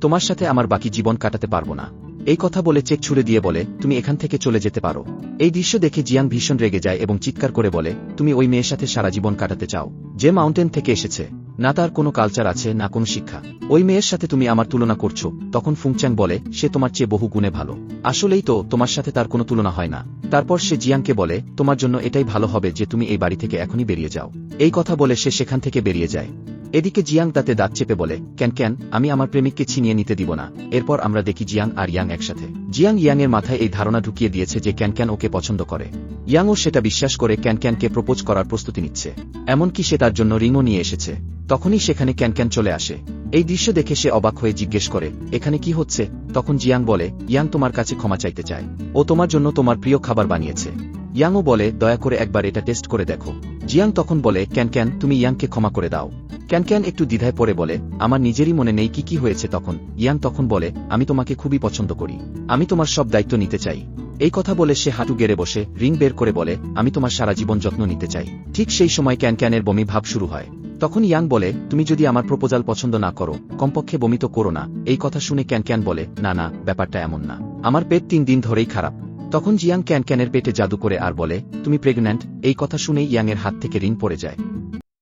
তোমার সাথে আমার বাকি জীবন কাটাতে পারব না। এই কথা বলে চেক ছুড়ে দিয়ে বলে, তুমি এখান থেকে চলে যেতে পারো। এই দৃশ্য দেখে জিয়াং ভীষণ রেগে যায় এবং চিৎকার করে বলে, তুমি ওই মেয়ের সাথে সারা জীবন কাটাতে চাও, যে মাউন্টেন থেকে এসেছে। না তার কোনো কালচার আছে, না কোনো শিক্ষা। ওই মেয়ের সাথে তুমি আমার তুলনা করছ। তখন ফুংচ্যাং বলে, সে তোমার চেয়ে বহু গুণে ভালো। আসলেই তো, তোমার সাথে তার কোনো তুলনা হয় না। তারপর সে জিয়াংকে বলে, তোমার জন্য এটাই ভালো হবে যে তুমি এই বাড়ি থেকে এখনই বেরিয়ে যাও। এই কথা বলে সে সেখান থেকে বেরিয়ে যায়। এদিকে জিয়াং তাতে দাঁত চেপে বলে ক্যান ক্যান আমি আমার প্রেমিককে ছিনিয়ে নিতে দিব না। এরপর আমরা দেখি জিয়াং আর ইয়াং একসাথে। জিয়াং ইয়াং এর মাথায় এই ধারণা ঢুকিয়ে দিয়েছে যে ক্যান ক্যান ওকে পছন্দ করে। ইয়াংও সেটা বিশ্বাস করে ক্যান ক্যানকে প্রপোজ করার প্রস্তুতি নিচ্ছে। এমনকি সে তার জন্য রিংও নিয়ে এসেছে। তখনই সেখানে ক্যান ক্যান চলে আসে। এই দৃশ্য দেখে সে অবাক হয়ে জিজ্ঞেস করে, এখানে কি হচ্ছে? তখন জিয়াং বলে, ইয়াং তোমার কাছে ক্ষমা চাইতে চায়। ও তোমার জন্য তোমার প্রিয় খাবার বানিয়েছে। ইয়াংও বলে, দয়া করে একবার এটা টেস্ট করে দেখো। জিয়াং তখন বলে, ক্যান ক্যান, তুমি ইয়াংকে ক্ষমা করে দাও। ক্যান ক্যান একটু দ্বিধায় পড়ে বলে, আমার নিজেরই মনে নেই কি কি হয়েছে তখন। ইয়াং তখন বলে, আমি তোমাকে খুবই পছন্দ করি। আমি তোমার সব দায়িত্ব নিতে চাই। এই কথা বলে সে হাঁটু গেড়ে বসে, রিং বের করে বলে, আমি তোমার সারা জীবন যত্ন নিতে চাই। ঠিক সেই সময় ক্যান ক্যানের বমি ভাব শুরু হয়। তখন ইয়াং বলে, তুমি যদি আমার প্রপোজাল পছন্দ না করো, কমপক্ষে বমি তো করো না। এই কথা শুনে ক্যান ক্যান বলে, না না, ব্যাপারটা এমন না। আমার পেট তিন দিন ধরেই খারাপ। তখন জিয়াং ক্যান ক্যানের পেটে জাদু করে আর বলে, তুমি প্রেগন্যান্ট, এই কথা শুনেই ইয়াংয়ের হাত থেকে ঋণ পড়ে যায়।